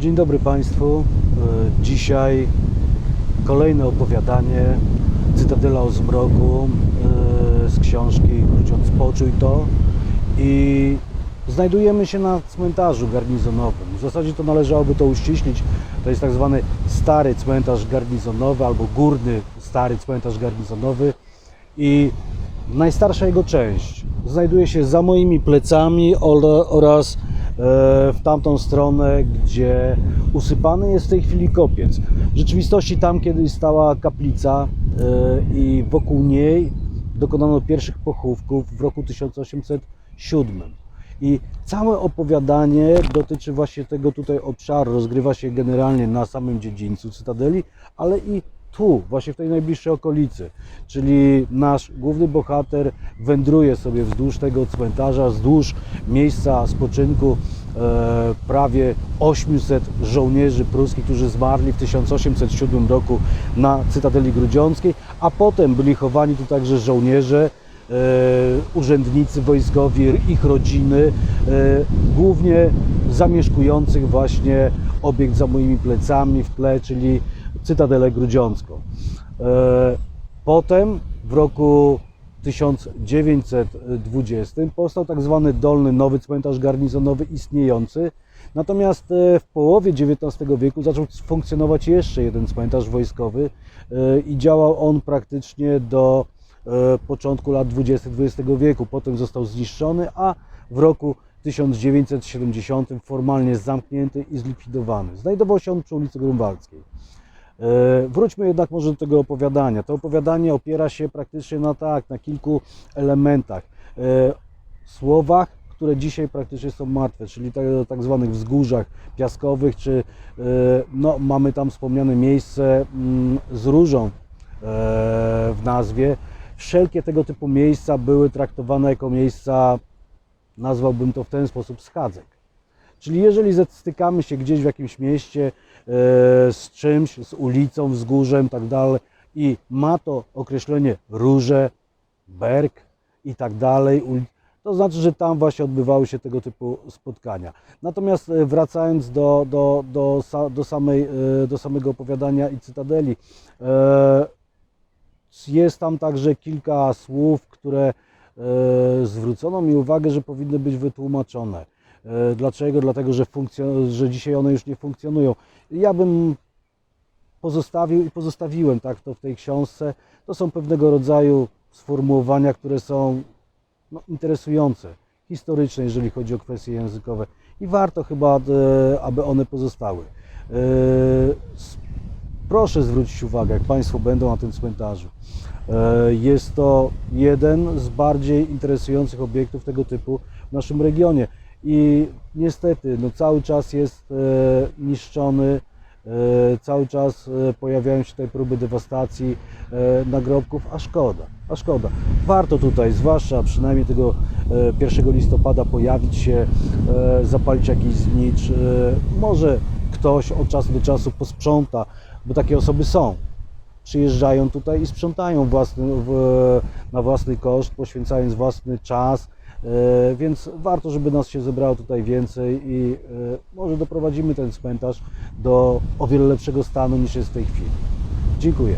Dzień dobry Państwu. E, Dzisiaj kolejne opowiadanie Cytadela o zmroku e, z książki Grudziąc Poczuj to i znajdujemy się na cmentarzu garnizonowym. W zasadzie to należałoby to uściślić. To jest tak zwany stary cmentarz garnizonowy albo górny stary cmentarz garnizonowy i najstarsza jego część znajduje się za moimi plecami ora- oraz w tamtą stronę, gdzie usypany jest w tej chwili kopiec. W rzeczywistości tam kiedyś stała kaplica e, i wokół niej dokonano pierwszych pochówków w roku 1807. I całe opowiadanie dotyczy właśnie tego tutaj obszaru. Rozgrywa się generalnie na samym dziedzińcu Cytadeli, ale i tu, właśnie w tej najbliższej okolicy. Czyli nasz główny bohater wędruje sobie wzdłuż tego cmentarza, wzdłuż miejsca spoczynku e, prawie 800 żołnierzy pruskich, którzy zmarli w 1807 roku na Cytadeli Grudziąckiej, a potem byli chowani tu także żołnierze, e, urzędnicy wojskowi, ich rodziny, e, głównie zamieszkujących właśnie obiekt za moimi plecami w tle, czyli Cytadelę Grudziącką. E, Potem w roku 1920 powstał tak zwany dolny nowy cmentarz garnizonowy istniejący. Natomiast e, w połowie XIX wieku zaczął funkcjonować jeszcze jeden cmentarz wojskowy e, i działał on praktycznie do początku lat 20 XX wieku. Potem został zniszczony, a w roku 1970 formalnie zamknięty i zlikwidowany. Znajdował się on przy ulicy Grunwaldzkiej. E, Wróćmy jednak może do tego opowiadania. To opowiadanie opiera się praktycznie na tak, na kilku elementach. E, Słowach, które dzisiaj praktycznie są martwe, czyli tak, tak zwanych wzgórzach piaskowych, czy e, no, mamy tam wspomniane miejsce mm, z różą w nazwie. Wszelkie tego typu miejsca były traktowane jako miejsca, nazwałbym to w ten sposób, schadzek. Czyli jeżeli stykamy się gdzieś w jakimś mieście e, z czymś, z ulicą, wzgórzem, tak dalej i ma to określenie róże, berg i tak dalej, to znaczy, że tam właśnie odbywały się tego typu spotkania. Natomiast e, wracając do, do, do, do, samej, e, do samego opowiadania i cytadeli, jest tam także kilka słów, które zwrócono mi uwagę, że powinny być wytłumaczone. E, Dlaczego? Dlatego, że, że dzisiaj one już nie funkcjonują. Ja bym pozostawił i pozostawiłem tak to w tej książce. To są pewnego rodzaju sformułowania, które są no, interesujące, historyczne, jeżeli chodzi o kwestie językowe i warto chyba, e, aby one pozostały. E, Proszę zwrócić uwagę, jak Państwo będą na tym cmentarzu. Jest to jeden z bardziej interesujących obiektów tego typu w naszym regionie. I niestety no, cały czas jest e, niszczony, e, cały czas e, pojawiają się tutaj próby dewastacji nagrobków, a szkoda, a szkoda. Warto tutaj, zwłaszcza przynajmniej tego e, 1 listopada pojawić się, zapalić jakiś znicz. Może ktoś od czasu do czasu posprząta, bo takie osoby są przyjeżdżają tutaj i sprzątają własny, w, na własny koszt, poświęcając własny czas, więc warto, żeby nas się zebrało tutaj więcej i e, może doprowadzimy ten cmentarz do o wiele lepszego stanu niż jest w tej chwili. Dziękuję.